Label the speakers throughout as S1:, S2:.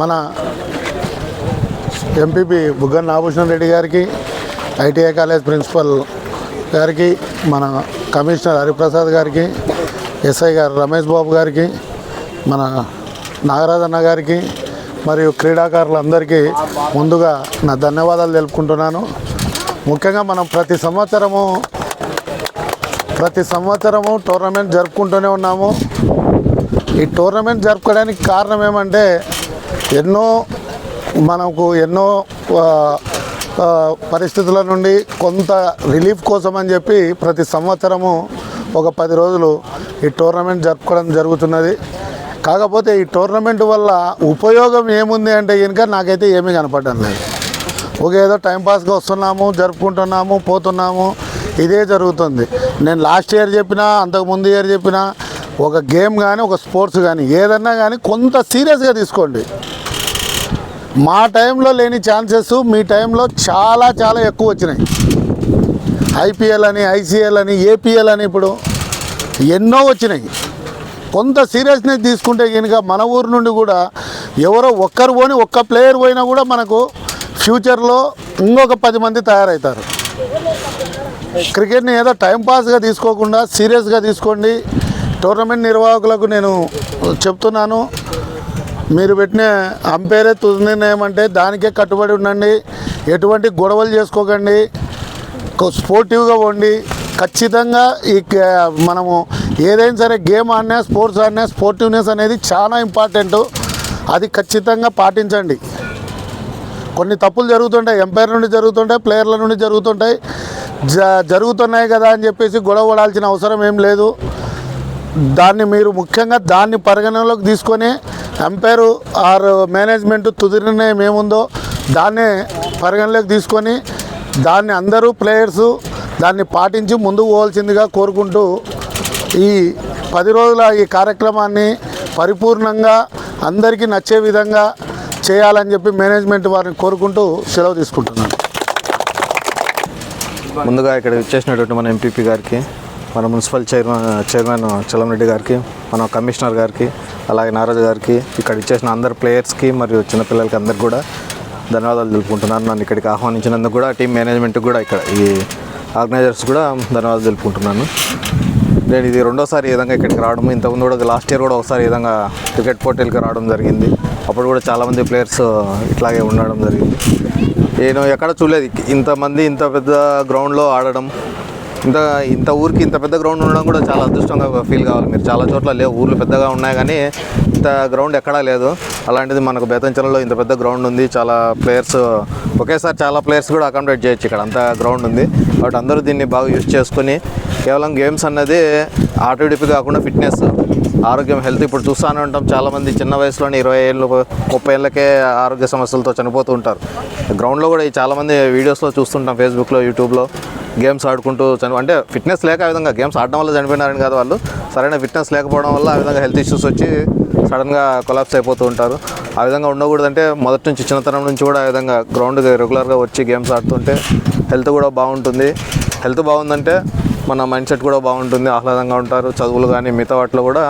S1: మన ఎంపీపీ బుగ్గన్ నాగభూషణ్ రెడ్డి గారికి ITI college principal గారికి మన కమిషనర్ హరిప్రసాద్ గారికి ఎస్ఐ గారు రమేష్ బాబు గారికి మన నాగరాజన్న గారికి మరియు క్రీడాకారులందరికీ ముందుగా నా ధన్యవాదాలు తెలుపుకుంటున్నాను. ముఖ్యంగా మనం ప్రతి సంవత్సరము ప్రతి సంవత్సరము టోర్నమెంట్ జరుపుకుంటూనే ఉన్నాము. ఈ టోర్నమెంట్ జరుపుకోవడానికి కారణం ఏమంటే ఎన్నో మనకు ఎన్నో పరిస్థితుల నుండి కొంత రిలీఫ్ కోసం అని చెప్పి ప్రతి సంవత్సరము ఒక పది రోజులు ఈ టోర్నమెంట్ జరుపుకోవడం జరుగుతున్నది. కాకపోతే ఈ టోర్నమెంట్ వల్ల ఉపయోగం ఏముంది అంటే కనుక నాకైతే ఏమీ కనపడడం లేదు. ఒక ఏదో టైంపాస్గా వస్తున్నాము జరుపుకుంటున్నాము పోతున్నాము ఇదే జరుగుతుంది. నేను లాస్ట్ ఇయర్ చెప్పినా అంతకు ముందు ఇయర్ చెప్పినా ఒక గేమ్ కానీ ఒక స్పోర్ట్స్ కానీ ఏదన్నా కానీ కొంత సీరియస్గా తీసుకోండి. మా టైంలో లేని ఛాన్సెస్ మీ టైంలో చాలా చాలా ఎక్కువ వచ్చినాయి. ఐపీఎల్ అని ఐసీఎల్ అని ఏపీఎల్ అని ఇప్పుడు ఎన్నో వచ్చినాయి. కొంత సీరియస్నెస్ తీసుకుంటే కనుక మన ఊరు నుండి కూడా ఎవరో ఒక్కరు పోని ఒక్క ప్లేయర్ పోయినా కూడా మనకు ఫ్యూచర్లో ఇంకొక పది మంది తయారవుతారు క్రికెట్ని ఏదో టైంపాస్గా తీసుకోకుండా సీరియస్గా తీసుకోండి. టోర్నమెంట్ నిర్వాహకులకు నేను చెప్తున్నాను. మీరు పెట్టిన అంపైరే తుది నిర్ణయం అంటే దానికే కట్టుబడి ఉండండి. ఎటువంటి గొడవలు చేసుకోకండి. స్పోర్టివ్గా ఉండి ఖచ్చితంగా ఈ గే- మనము ఏదైనా సరే గేమ్ ఆడినా స్పోర్ట్స్ ఆడినా స్పోర్టివ్నెస్ అనేది చాలా ఇంపార్టెంట్. అది ఖచ్చితంగా పాటించండి. కొన్ని తప్పులు జరుగుతుంటాయి. ఎంపైర్ నుండి జరుగుతుంటాయి ప్లేయర్ల నుండి జరుగుతుంటాయి. జరుగుతున్నాయి కదా అని చెప్పేసి గొడవ పడాల్సిన అవసరం ఏం లేదు. దాన్ని మీరు ముఖ్యంగా దాన్ని పరిగణనలోకి తీసుకొని అంపైరు ఆర్ మేనేజ్మెంట్ తుది నిర్ణయం ఏముందో దాన్నే పరిగణలోకి తీసుకొని దాన్ని అందరూ ప్లేయర్సు దాన్ని పాటించి ముందుకు పోవాల్సిందిగా కోరుకుంటూ ఈ పది రోజుల ఈ కార్యక్రమాన్ని పరిపూర్ణంగా అందరికీ నచ్చే విధంగా చేయాలని చెప్పి మేనేజ్మెంట్ వారిని కోరుకుంటూ సెలవు తీసుకుంటున్నాను.
S2: ముందుగా ఇక్కడ ఇచ్చేసినటువంటి మన ఎంపీపీ గారికి మన మున్సిపల్ చైర్మన్ చైర్మన్ చలంరెడ్డి గారికి మన కమిషనర్ గారికి అలాగే నారాజు గారికి ఇక్కడ ఇచ్చేసిన అందరు ప్లేయర్స్కి మరియు చిన్నపిల్లలకి అందరికి కూడా ధన్యవాదాలు తెలుపుకుంటున్నాను నన్ను ఇక్కడికి ఆహ్వానించినందుకు కూడా టీం మేనేజ్మెంట్కి కూడా ఇక్కడ ఈ ఆర్గనైజర్స్ కూడా ధన్యవాదాలు తెలుపుకుంటున్నాను. నేను ఇది రెండోసారి ఈ విధంగా ఇక్కడికి రావడం ఇంతకుముందు కూడా లాస్ట్ ఇయర్ కూడా ఒకసారి ఈ విధంగా క్రికెట్ పోటీలకి రావడం జరిగింది. అప్పుడు కూడా చాలామంది ప్లేయర్స్ ఇట్లాగే ఉండడం జరిగింది. నేను ఎక్కడ చూడలేదు. ఇంతమంది ఇంత పెద్ద గ్రౌండ్లో ఆడడం ఇంత ఇంత ఊరికి ఇంత పెద్ద గ్రౌండ్ ఉండడం కూడా చాలా అదృష్టంగా ఫీల్ కావాలి. మీరు చాలా చోట్ల లేవు ఊర్లు పెద్దగా ఉన్నాయి కానీ ఇంత గ్రౌండ్ ఎక్కడా లేదు. అలాంటిది మనకు బేతంచెలలో ఇంత పెద్ద గ్రౌండ్ ఉంది. చాలా ప్లేయర్స్ ఒకేసారి చాలా ప్లేయర్స్ కూడా అకామిడేట్ చేయొచ్చు ఇక్కడ. అంత గ్రౌండ్ ఉంది. కాబట్టి అందరూ దీన్ని బాగా యూజ్ చేసుకొని కేవలం గేమ్స్ అన్నది ఆటోడిపి కాకుండా ఫిట్నెస్ ఆరోగ్యం హెల్త్ ఇప్పుడు చూస్తూనే ఉంటాం. చాలామంది చిన్న వయసులోనే ఇరవై ఏళ్ళు ముప్పై ఏళ్ళకే ఆరోగ్య సమస్యలతో చనిపోతూ ఉంటారు. గ్రౌండ్లో కూడా చాలామంది వీడియోస్లో చూస్తుంటాం ఫేస్బుక్లో యూట్యూబ్లో గేమ్స్ ఆడుకుంటూ చని అంటే ఫిట్నెస్ లేక ఆ విధంగా గేమ్స్ ఆడడం వల్ల చనిపోయినారని కాదు వాళ్ళు. సరైన ఫిట్నెస్ లేకపోవడం వల్ల ఆ విధంగా హెల్త్ ఇష్యూస్ వచ్చి సడన్గా కొలాప్స్ అయిపోతూ ఉంటారు. ఆ విధంగా ఉండకూడదంటే మొదటి నుంచి చిన్నతనం నుంచి కూడా ఆ విధంగా గ్రౌండ్కి రెగ్యులర్గా వచ్చి గేమ్స్ ఆడుతుంటే హెల్త్ కూడా బాగుంటుంది. హెల్త్ బాగుందంటే మన మైండ్ సెట్ కూడా బాగుంటుంది ఆహ్లాదంగా ఉంటారు. చదువులు కానీ మిగతా వాటిలో కూడా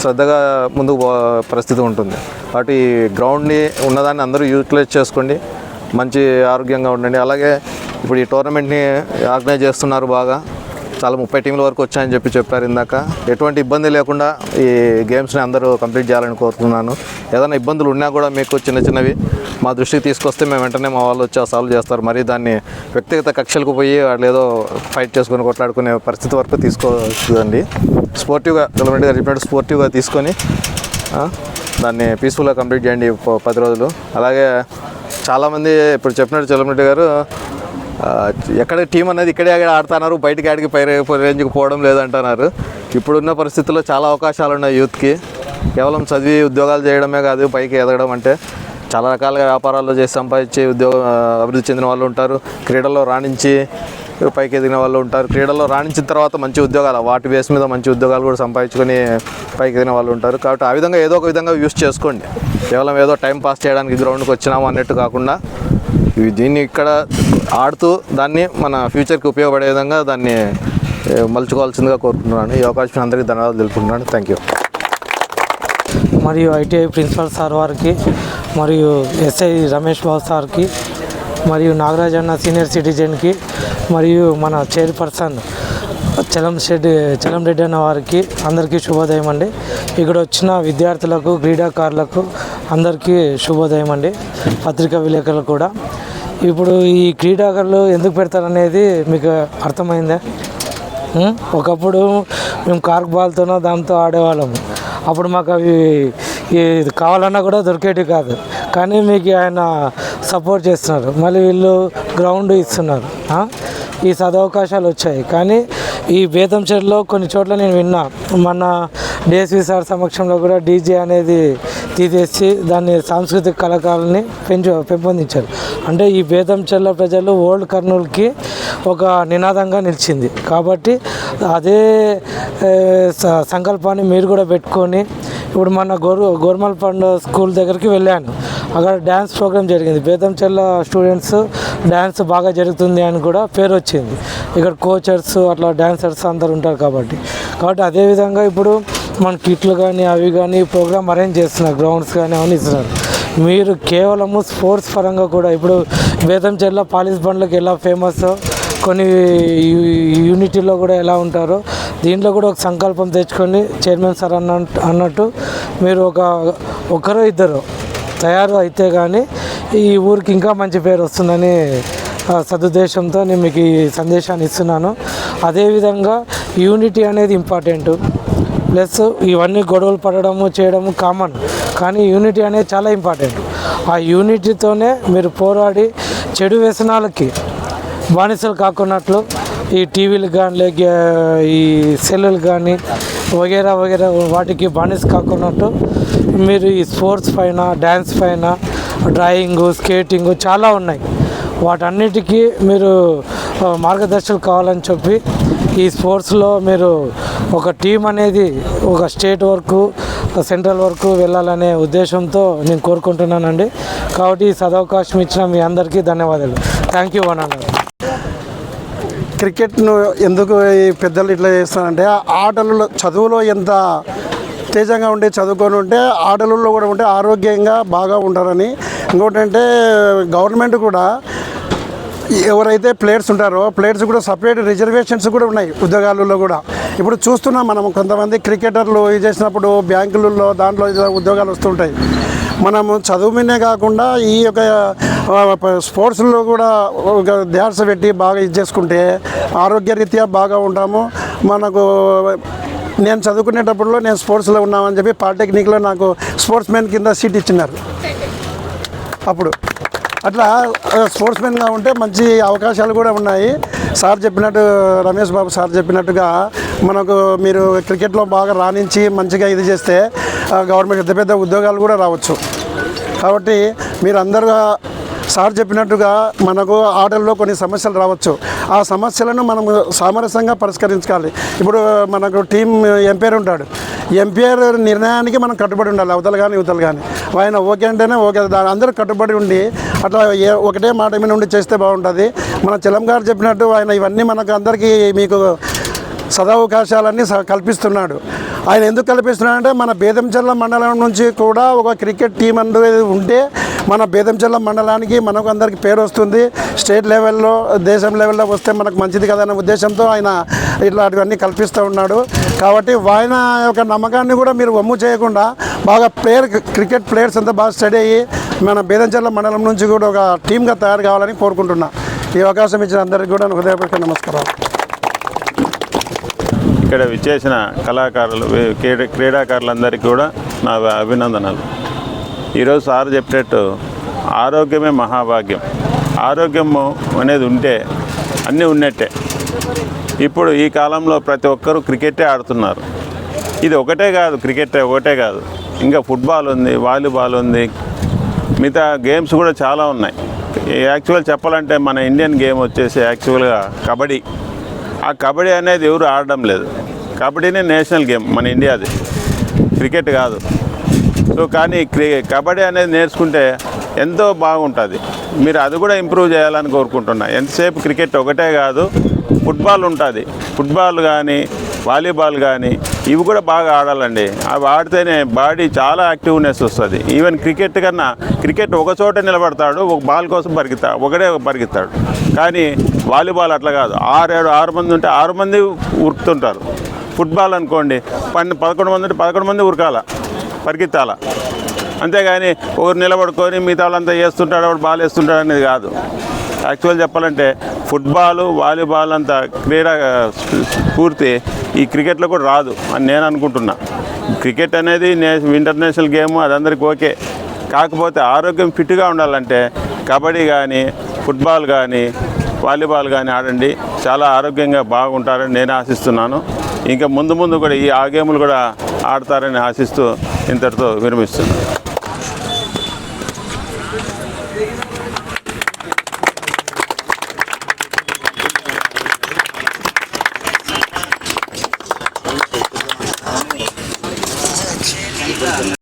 S2: శ్రద్ధగా ముందుకు పో పరిస్థితి ఉంటుంది. కాబట్టి గ్రౌండ్ని ఉన్నదాన్ని అందరూ యూటిలైజ్ చేసుకోండి. మంచి ఆరోగ్యంగా ఉండండి. అలాగే ఇప్పుడు ఈ టోర్నమెంట్ని ఆర్గనైజ్ చేస్తున్నారు బాగా. చాలా ముప్పై టీంల వరకు వచ్చాయని చెప్పి చెప్పారు ఇందాక. ఎటువంటి ఇబ్బంది లేకుండా ఈ గేమ్స్ని అందరూ కంప్లీట్ చేయాలని కోరుతున్నాను. ఏదైనా ఇబ్బందులు ఉన్నా కూడా మీకు చిన్న చిన్నవి మా దృష్టికి తీసుకొస్తే మేము వెంటనే మా వాళ్ళు వచ్చి సాల్వ్ చేస్తారు. మరి దాన్ని వ్యక్తిగత కక్షలకు పోయి వాళ్ళు ఏదో ఫైట్ చేసుకొని కొట్లాడుకునే పరిస్థితి వరకు తీసుకోవద్దండి. స్పోర్టివ్గా గవర్నమెంట్ గారు చెప్పినట్టు స్పోర్టివ్గా తీసుకొని దాన్ని పీస్ఫుల్గా కంప్లీట్ చేయండి పది రోజులు. అలాగే చాలామంది ఇప్పుడు చెప్పినట్టు చలమరెడ్డి గారు ఎక్కడ టీం అనేది ఇక్కడే అక్కడ ఆడుతున్నారు బయటికి ఆడికి పై రేంజ్కి పోవడం లేదంటున్నారు. ఇప్పుడున్న పరిస్థితుల్లో చాలా అవకాశాలు ఉన్నాయి యూత్కి. కేవలం చదివి ఉద్యోగాలు చేయడమే కాదు పైకి ఎదగడం అంటే చాలా రకాలుగా వ్యాపారాల్లో చేసి సంపాదించి ఉద్యోగం అభివృద్ధి చెందిన వాళ్ళు ఉంటారు. క్రీడల్లో రాణించి పైకి ఎదిగిన వాళ్ళు ఉంటారు. క్రీడల్లో రాణించిన తర్వాత మంచి ఉద్యోగాలు వాటి బేస్ మీద మంచి ఉద్యోగాలు కూడా సంపాదించుకొని పైకి ఎదిగిన వాళ్ళు ఉంటారు. కాబట్టి ఆ విధంగా ఏదో ఒక విధంగా యూస్ చేసుకోండి. కేవలం ఏదో టైం పాస్ చేయడానికి గ్రౌండ్కి వచ్చినాము అన్నట్టు కాకుండా దీన్ని ఇక్కడ ఆడుతూ దాన్ని మన ఫ్యూచర్కి ఉపయోగపడే విధంగా దాన్ని మలుచుకోవాల్సిందిగా కోరుకుంటున్నాను. ఈ అవకాశం అందరికీ ధన్యవాదాలు తెలుపుకుంటున్నాను. థ్యాంక్ యూ
S3: మరియు ఐటీఐ ప్రిన్సిపల్ సార్ వారికి మరియు ఎస్ఐ రమేష్ బాబు సార్కి మరియు నాగరాజ్ అన్న సీనియర్ సిటిజన్కి మరియు మన చైర్పర్సన్ చలం రెడ్డి చలం రెడ్డి అన్న వారికి అందరికీ శుభోదయం అండి. ఇక్కడ వచ్చిన విద్యార్థులకు క్రీడాకారులకు అందరికీ శుభోదయం అండి. పత్రికా విలేకరులకు కూడా. ఇప్పుడు ఈ క్రీడాకారులు ఎందుకు పెడతారనేది మీకు అర్థమైందా? ఒకప్పుడు మేము కార్క్ బాల్తోనో దాంతో ఆడేవాళ్ళము అప్పుడు మాకు అవి ఇది కావాలన్నా కూడా దొరికేటివి కాదు. కానీ మీకు ఆయన సపోర్ట్ చేస్తున్నారు. మళ్ళీ వీళ్ళు గ్రౌండ్ ఇస్తున్నారు. ఈ సదవకాశాలు వచ్చాయి. కానీ ఈ బేతంచెరులో కొన్ని చోట్ల నేను విన్నా. మన డిఎస్వి సార్ సమక్షంలో కూడా డీజే అనేది తీసేసి దాన్ని సాంస్కృతిక కళాకారుల్ని పెంచు పెంపొందించారు. అంటే ఈ బేదం చెల్ల ప్రజలు ఓల్డ్ కర్నూలుకి ఒక నినాదంగా నిలిచింది. కాబట్టి అదే సంకల్పాన్ని మీరు కూడా పెట్టుకొని ఇప్పుడు మన గోర్ గోర్మల్ పండు స్కూల్ దగ్గరికి వెళ్ళాను. అక్కడ డ్యాన్స్ ప్రోగ్రామ్ జరిగింది. బేతంచెల్ల స్టూడెంట్స్ డ్యాన్స్ బాగా జరుగుతుంది అని కూడా పేరు వచ్చింది. ఇక్కడ కోచర్స్ అట్లా డ్యాన్సర్స్ అందరు ఉంటారు కాబట్టి. కాబట్టి అదేవిధంగా ఇప్పుడు మన కిట్లు కానీ అవి కానీ ప్రోగ్రామ్ అరేంజ్ చేస్తున్నారు గ్రౌండ్స్ కానీ అవన్నీ ఇస్తున్నారు. మీరు కేవలము స్పోర్ట్స్ పరంగా కూడా ఇప్పుడు బేతంచెల్ల పాలిస్ బండ్లకు ఎలా ఫేమస్ కొన్ని యూనిటీలో కూడా ఎలా ఉంటారో దీంట్లో కూడా ఒక సంకల్పం తెచ్చుకొని చైర్మన్ సార్ అన్న అన్నట్టు మీరు ఒక ఒకరు ఇద్దరు తయారు అయితే కానీ ఈ ఊరికి ఇంకా మంచి పేరు వస్తుందని సదుద్దేశంతో నేను మీకు ఈ సందేశాన్ని ఇస్తున్నాను. అదేవిధంగా యూనిటీ అనేది ఇంపార్టెంట్. ప్లస్ ఇవన్నీ గొడవలు పడడము చేయడము కామన్ కానీ యూనిటీ అనేది చాలా ఇంపార్టెంట్ ఆ యూనిటీతోనే మీరు పోరాడి చెడు వ్యసనాలకి బానిసలు కాకున్నట్లు ఈ టీవీలు కానీ లేక ఈ సెల్లులు కానీ వగేరా వగేరా వాటికి బానిస కాకున్నట్టు మీరు ఈ స్పోర్ట్స్ పైన డ్యాన్స్ పైన డ్రాయింగ్ స్కేటింగ్ చాలా ఉన్నాయి. వాటన్నిటికీ మీరు మార్గదర్శకులు కావాలని చెప్పి ఈ స్పోర్ట్స్లో మీరు ఒక టీం అనేది ఒక స్టేట్ వరకు సెంట్రల్ వరకు వెళ్ళాలనే ఉద్దేశంతో నేను కోరుకుంటున్నానండి. కాబట్టి ఈ సదవకాశం ఇచ్చిన మీ అందరికీ ధన్యవాదాలు. థ్యాంక్ యూ వన్ అన్నారు
S4: క్రికెట్ను ఎందుకు ఈ పెద్దలు ఇట్లా చేస్తారంటే ఆటలలో చదువులో ఎంత తేజంగా ఉండి చదువుకొని ఉంటే ఆటలలో కూడా ఉంటే ఆరోగ్యంగా బాగా ఉంటారని. ఇంకోటంటే గవర్నమెంట్ కూడా ఎవరైతే ప్లేయర్స్ ఉంటారో ప్లేయర్స్ కూడా సపరేట్ రిజర్వేషన్స్ కూడా ఉన్నాయి ఉద్యోగాలలో కూడా. ఇప్పుడు చూస్తున్నాం మనం కొంతమంది క్రికెటర్లు ఇది చేసినప్పుడు బ్యాంకులలో దాంట్లో ఉద్యోగాలు వస్తుంటాయి. మనము చదువు మీదే కాకుండా ఈ యొక్క స్పోర్ట్స్లో కూడా ఒక ధ్యాస పెట్టి బాగా ఇది చేసుకుంటే ఆరోగ్యరీత్యా బాగా ఉంటాము. మనకు నేను చదువుకునేటప్పుడు నేను స్పోర్ట్స్లో ఉన్నామని చెప్పి పాలిటెక్నిక్లో నాకు స్పోర్ట్స్ మెన్ కింద సీట్ ఇచ్చినారు. అప్పుడు అట్లా స్పోర్ట్స్ మెన్గా ఉంటే మంచి అవకాశాలు కూడా ఉన్నాయి. సార్ చెప్పినట్టు రమేష్ బాబు సార్ చెప్పినట్టుగా మనకు మీరు క్రికెట్లో బాగా రాణించి మంచిగా ఇది చేస్తే గవర్నమెంట్ పెద్ద పెద్ద ఉద్యోగాలు కూడా రావచ్చు. కాబట్టి మీరు అందరుగా సార్ చెప్పినట్టుగా మనకు ఆటల్లో కొన్ని సమస్యలు రావచ్చు. ఆ సమస్యలను మనం సామరస్యంగా పరిష్కరించుకోవాలి ఇప్పుడు మనకు టీం ఎంపైర్ ఉంటాడు. ఎంపైర్ నిర్ణయానికి మనం కట్టుబడి ఉండాలి అవతల కానీ ఇవతలు కానీ ఆయన ఓకే అంటేనే ఓకే దాని అందరూ కట్టుబడి ఉండి అట్లా ఏ ఒకటే మాట మీద ఉండి చేస్తే బాగుంటుంది. మన చెలం గారు చెప్పినట్టు ఆయన ఇవన్నీ మనకు అందరికీ మీకు సదావకాశాలన్నీ స- కల్పిస్తున్నాడు. ఆయన ఎందుకు కల్పిస్తున్నాడంటే మన బేదంచెల్ల మండలం నుంచి కూడా ఒక క్రికెట్ టీం అనేది ఉంటే మన బేదంచెల్ల మండలానికి మనకు అందరికి పేరు వస్తుంది. స్టేట్ లెవెల్లో దేశం లెవెల్లో వస్తే మనకు మంచిది కదా అనే ఉద్దేశంతో ఆయన ఇట్లాంటివన్నీ కల్పిస్తూ ఉన్నాడు. కాబట్టి ఆయన యొక్క నమ్మకాన్ని కూడా మీరు వమ్ము చేయకుండా బాగా ప్లేయర్ క్రికెట్ ప్లేయర్స్ అంతా బాగా స్టడీ అయ్యి మన బేదంచర్ల మండలం నుంచి కూడా ఒక టీమ్గా తయారు కావాలని కోరుకుంటున్నా. ఈ అవకాశం ఇచ్చిన అందరికీ కూడా హృదయపూర్వక నమస్కారాలు.
S5: ఇక్కడ విచ్చేసిన కళాకారులు క్రీడాకారులందరికీ కూడా నా అభినందనలు. ఈరోజు సార్ చెప్పేటట్టు ఆరోగ్యమే మహాభాగ్యం. ఆరోగ్యము అనేది ఉంటే అన్నీ ఉన్నట్టే. ఇప్పుడు ఈ కాలంలో ప్రతి ఒక్కరూ క్రికెటే ఆడుతున్నారు. ఇది ఒకటే కాదు క్రికెట్ ఒకటే కాదు. ఇంకా ఫుట్బాల్ ఉంది వాలీబాల్ ఉంది మిగతా గేమ్స్ కూడా చాలా ఉన్నాయి. యాక్చువల్ చెప్పాలంటే మన ఇండియన్ గేమ్ వచ్చేసి యాక్చువల్గా కబడ్డీ. ఆ కబడ్డీ అనేది ఎవరు ఆడడం లేదు. కబడ్డీనే నేషనల్ గేమ్ మన ఇండియాది క్రికెట్ కాదు. సో కానీ క్రి కబడ్డీ అనేది నేర్చుకుంటే ఎంతో బాగుంటుంది. మీరు అది కూడా ఇంప్రూవ్ చేయాలని కోరుకుంటున్నా. ఎంతసేపు క్రికెట్ ఒకటే కాదు ఫుట్బాల్ ఉంటుంది. ఫుట్బాల్ కానీ వాలీబాల్ కానీ ఇవి కూడా బాగా ఆడాలండి. అవి ఆడితేనే బాడీ చాలా యాక్టివ్నెస్ వస్తుంది. ఈవెన్ క్రికెట్ కన్నా క్రికెట్ ఒక చోట నిలబడతాడు ఒక బాల్ కోసం పరిగెత్తా ఒకడే పరిగెత్తాడు. కానీ వాలీబాల్ అట్లా కాదు. ఆరు ఏడు ఆరు మంది ఉంటే ఆరు మంది ఉరుకుతుంటారు. ఫుట్బాల్ అనుకోండి పన్ను పదకొండు మంది ఉంటే పదకొండు మంది ఉరకాల పరిగెత్తాల. అంతేగాని ఒకరు నిలబడుకొని మిగతా వాళ్ళంతా వేస్తుంటాడు వాడు బాల్ వేస్తుంటాడు అనేది కాదు. యాక్చువల్ చెప్పాలంటే ఫుట్బాల్ వాలీబాల్ అంత క్రీడా స్ఫూర్తి ఈ క్రికెట్లో కూడా రాదు అని నేను అనుకుంటున్నా. క్రికెట్ అనేది నే ఇంటర్నేషనల్ గేమ్ అది అందరికి ఓకే. కాకపోతే ఆరోగ్యం ఫిట్గా ఉండాలంటే కబడ్డీ కానీ ఫుట్బాల్ కానీ వాలీబాల్ కానీ ఆడండి. చాలా ఆరోగ్యంగా బాగుంటారని నేను ఆశిస్తున్నాను. ఇంకా ముందు ముందు కూడా ఈ ఆ గేములు కూడా ఆడతారని ఆశిస్తూ ఇంతటితో విరమిస్తున్నాను.